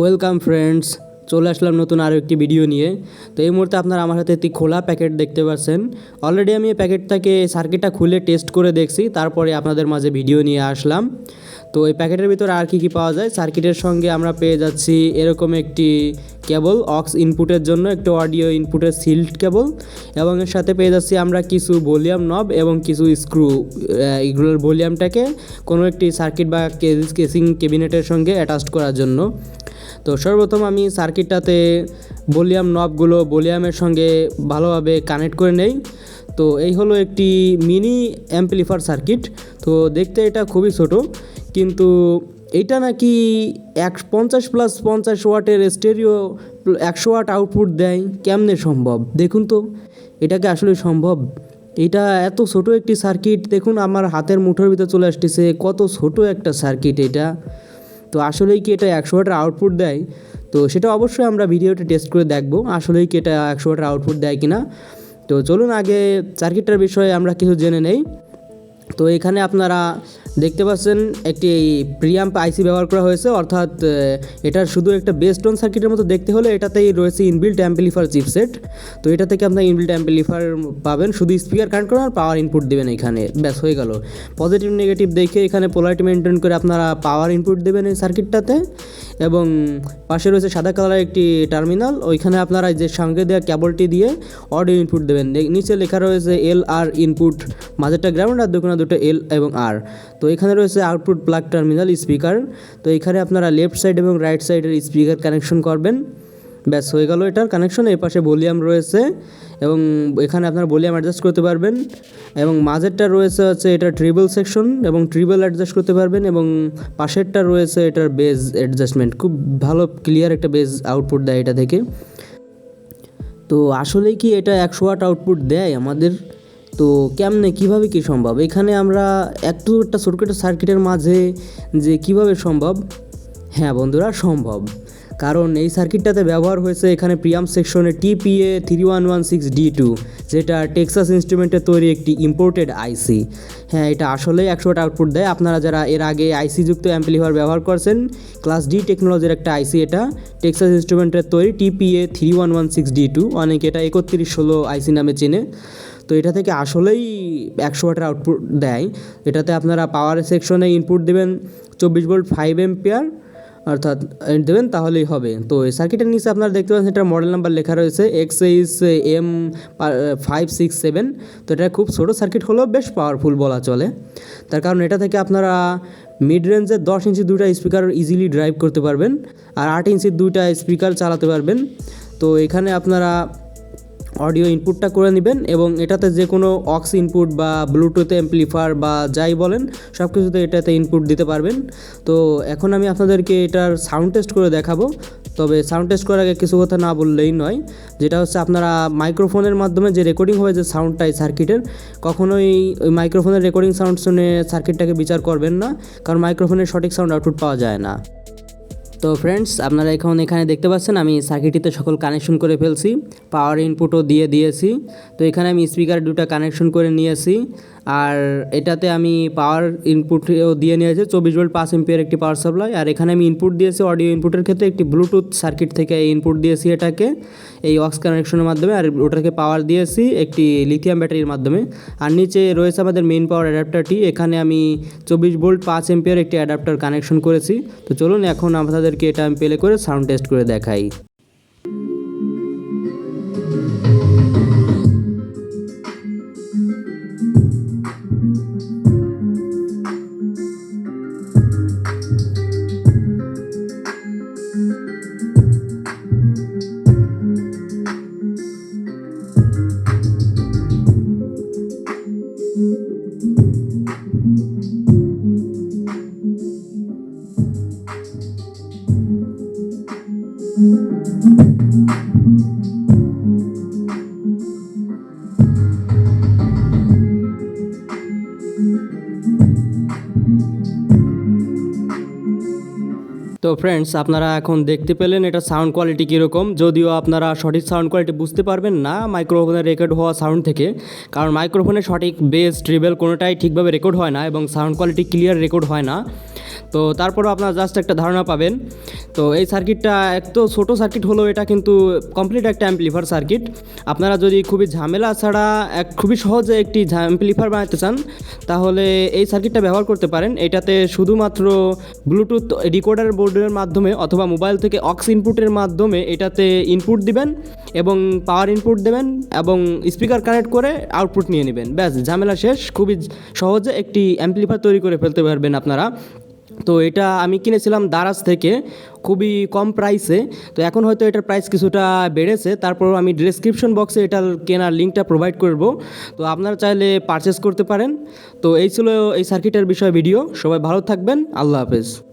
Welcome friends চলে আসলাম নতুন আরও একটি ভিডিও নিয়ে। তো এই মুহূর্তে আপনারা আমার হাতে একটি খোলা প্যাকেট দেখতে পাচ্ছেন। অলরেডি আমি এই প্যাকেটটাকে সার্কিটটা খুলে টেস্ট করে দেখছি। তারপরে আপনাদের মাঝে ভিডিও নিয়ে আসলাম। তো এই প্যাকেটের ভিতরে আর কী কী পাওয়া যায়? সার্কিটের সঙ্গে আমরা পেয়ে যাচ্ছি এরকম একটি কেবল, অক্স ইনপুটের জন্য, একটু অডিও ইনপুটের সিল্ড কেবল, এবং এর সাথে পেয়ে যাচ্ছি আমরা কিছু ভলিউম নব এবং কিছু স্ক্রু এগুলোর ভলিউমটাকে কোনো একটি সার্কিট বা কেসিং কেবিনেটের সঙ্গে অ্যাটাচড করার জন্য। তো সর্বপ্রথম আমি সার্কিটটাতে ভলিউম নবগুলো ভলিউমের সঙ্গে ভালোভাবে কানেক্ট করে নেই। তো এই হলো একটি মিনি অ্যাম্পলিফার সার্কিট। তো দেখতে এটা খুবই ছোট। কিন্তু এটা নাকি এক পঞ্চাশ প্লাস পঞ্চাশ ওয়াটের স্টেরিও একশো ওয়াট আউটপুট দেয়, কেমনে সম্ভব? দেখুন তো এটাকে আসলে সম্ভব? এটা এত ছোট একটি সার্কিট দেখুন আমার হাতের মুঠোর ভিতরে চলে আসতেছে, কত ছোট একটা সার্কিট এটা। তো আসলেই কি এটা একশো ওয়াটের আউটপুট দেয়? তো সেটা অবশ্যই আমরা ভিডিওটা টেস্ট করে দেখব, আসলেই কি এটা একশো ওয়াটের আউটপুট দেয় কিনা। তো চলুন আগে সার্কিটটার বিষয়ে আমরা কিছু জেনে নেই। তো এখানে আপনারা দেখতে পাচ্ছেন একটি প্রিয়াম্প আইসি ব্যবহার করা হয়েছে, অর্থাৎ এটার শুধু একটা বেস্টন সার্কিটের মতো দেখতে হলে এটাতেই রয়েছে ইনবিল্ট অ্যাম্পলিফার চিপসেট তো এটা থেকে আপনার ইনবিল্ট অ্যাম্পলিফার পাবেন, শুধু স্পিকার কানেক্ট করুন আর পাওয়ার ইনপুট দেবেন এখানে, ব্যাস হয়ে গেল। পজিটিভ নেগেটিভ দেখে এখানে পোলারিটি মেনটেন করে আপনারা পাওয়ার ইনপুট দেবেন এই সার্কিটটাতে। এবং পাশে রয়েছে সাদা কালারের একটি টার্মিনাল ওইখানে আপনারা যে সঙ্গে দেওয়া কেবলটি দিয়ে অডিও ইনপুট দেবেন। নিচে লেখা রয়েছে এল আর ইনপুট মাঝেরটা গ্রাউন্ড আর দুখানে দুটো এল এবং আর তো এখানে রয়েছে আউটপুট প্লাগ টার্মিনাল স্পিকার তো এখানে আপনারা লেফট সাইড এবং রাইট সাইডের স্পিকার কানেকশন করবেন। ব্যাস, হয়ে গেল এটার কানেকশন এর পাশে ভলিউম রয়েছে এবং এখানে আপনারা ভলিউম অ্যাডজাস্ট করতে পারবেন এবং মাঝেরটা রয়েছে হচ্ছে এটা ট্রিবল সেকশন এবং ট্রিবল অ্যাডজাস্ট করতে পারবেন এবং পাশেরটা রয়েছে এটার বেজ অ্যাডজাস্টমেন্ট খুব ভালো ক্লিয়ার একটা বেজ আউটপুট দেয় এটা থেকে তো আসলেই কি এটা একশো ওয়াট আউটপুট দেয় আমাদের? তো কেমনে, কীভাবে কি সম্ভব? এখানে আমরা একটু একটা ছোটখাটো সার্কিটের মাঝে যে কীভাবে সম্ভব? হ্যাঁ বন্ধুরা, সম্ভব। কারণ এই সার্কিটটাতে ব্যবহার হয়েছে এখানে প্রিয়াম সেকশনে TPA three one one six D two যেটা টেক্সাস ইনস্ট্রুমেন্টের তৈরি একটি ইম্পোর্টেড আইসি হ্যাঁ এটা আসলেই একশো আউটপুট দেয়। আপনারা যারা এর আগে আইসি যুক্ত অ্যাম্পলিফায়ার ব্যবহার করছেন ক্লাস ডি টেকনোলজির একটা আইসি এটা টেক্সাস ইনস্ট্রুমেন্টের তৈরি TPA three one one six D two অনেকে এটা একত্রিশ ষোলো আইসি নামে চেনে। তো এটা থেকে আসলেই একশো ওয়াটের আউটপুট দেয়। এটাতে আপনারা পাওয়ার সেকশনে ইনপুট দেবেন চব্বিশ ভোল্ট ফাইভ এম্পিয়ার অর্থাৎ দেবেন তাহলেই হবে। তো এই সার্কিটের নিচে আপনারা দেখতে পাচ্ছেন এটার মডেল নাম্বার লেখা রয়েছে X H M five six seven তো এটা খুব ছোটো সার্কিট হলেও বেশ পাওয়ারফুল বলা চলে। তার কারণ এটা থেকে আপনারা মিড রেঞ্জের দশ ইঞ্চি দুইটা স্পিকার ইজিলি ড্রাইভ করতে পারবেন আর আট ইঞ্চির দুইটা স্পিকার চালাতে পারবেন। তো এখানে আপনারা অডিও ইনপুটটা করে নেবেন এবং এটাতে যে কোনো অক্স ইনপুট বা ব্লুটুথ অ্যাম্পলিফায়ার বা যাই বলেন, সব কিছুতে এটাতে ইনপুট দিতে পারবেন। তো এখন আমি আপনাদেরকে এটার সাউন্ড টেস্ট করে দেখাবো। তবে সাউন্ড টেস্ট করার আগে কিছু কথা না বললেই নয়, যেটা হচ্ছে আপনারা মাইক্রোফোনের মাধ্যমে যে রেকর্ডিং হয় যে সাউন্ডটা এই সার্কিটের, কখনোই ওই মাইক্রোফোনের রেকর্ডিং সাউন্ড শুনে সার্কিটটাকে বিচার করবেন না, কারণ মাইক্রোফোনের সঠিক সাউন্ড আউটপুট পাওয়া যায় না। তো ফ্রেন্ডস আপনারা এখন এখানে দেখতে পাচ্ছেন, আমি সার্কিটিতে সকল কানেকশন করে ফেলছি। পাওয়ার ইনপুটও দিয়ে দিয়েছি। তো এখানে আমি স্পিকার দুটা কানেকশন করে নিয়েছি। আর এটাতে আমি পাওয়ার ইনপুটও দিয়ে নিয়েছি, চব্বিশ ভোল্ট পাঁচ এমপিয়ার একটি পাওয়ার সাপ্লাই আর এখানে আমি ইনপুট দিয়েছি অডিও ইনপুটের ক্ষেত্রে একটি ব্লুটুথ সার্কিট থেকে ইনপুট দিয়েছি এটাকে, এই অক্স কানেকশনের মাধ্যমে, আর ওটাকে পাওয়ার দিয়েছি একটি লিথিয়াম ব্যাটারির মাধ্যমে। আর নিচে রয়েছে আমাদের মেইন পাওয়ার অ্যাডাপ্টারটি এখানে আমি চব্বিশ ভোল্ট পাঁচ এমপিয়ার একটি অ্যাডাপ্টার কানেকশন করেছি। তো চলুন এখন আপনাদেরকে এটা আমি পেলে করে সাউন্ড টেস্ট করে দেখাই। তো তো ফ্রেন্ডস আপনারা এখন দেখতে পেলেন এটা সাউন্ড কোয়ালিটি কীরকম। যদিও আপনারা সঠিক সাউন্ড কোয়ালিটি বুঝতে পারবেন না মাইক্রোফোনের রেকর্ড হওয়া সাউন্ড থেকে, কারণ মাইক্রোফোনে সঠিক বেস ট্রিবেল কোনোটাই ঠিকভাবে রেকর্ড হয় না এবং সাউন্ড কোয়ালিটি ক্লিয়ার রেকর্ড হয় না। তো তারপরেও আপনারা জাস্ট একটা ধারণা পাবেন। তো এই সার্কিটটা এক তো ছোটো সার্কিট হলো এটা কিন্তু কমপ্লিট একটা অ্যাম্পলিফার সার্কিট আপনারা যদি খুবই ঝামেলা ছাড়া এক খুবই সহজে একটি অ্যাম্পলিফার বানাতে চান, তাহলে এই সার্কিটটা ব্যবহার করতে পারেন। এটাতে শুধুমাত্র ব্লুটুথ রিকর্ডার বোর্ডের মাধ্যমে অথবা মোবাইল থেকে অক্স ইনপুটের মাধ্যমে এটাতে ইনপুট দিবেন এবং পাওয়ার ইনপুট দেবেন এবং স্পিকার কানেক্ট করে আউটপুট নিয়ে নেবেন। ব্যাস, ঝামেলা শেষ। খুবই সহজে একটি অ্যাম্পলিফার তৈরি করে ফেলতে পারবেন আপনারা। তো এটা আমি কিনেছিলাম দারাজ থেকে, খুবই কম প্রাইসে তো এখন হয়তো এটার প্রাইস কিছুটা বেড়েছে। তারপর আমি ডিসক্রিপশন বক্সে এটার কেনার লিঙ্কটা প্রোভাইড করব। তো আপনারা চাইলে পারচেস করতে পারেন। তো এই ছিল এই সার্কিটের বিষয়ে ভিডিও সবাই ভালো থাকবেন। আল্লাহ হাফেজ।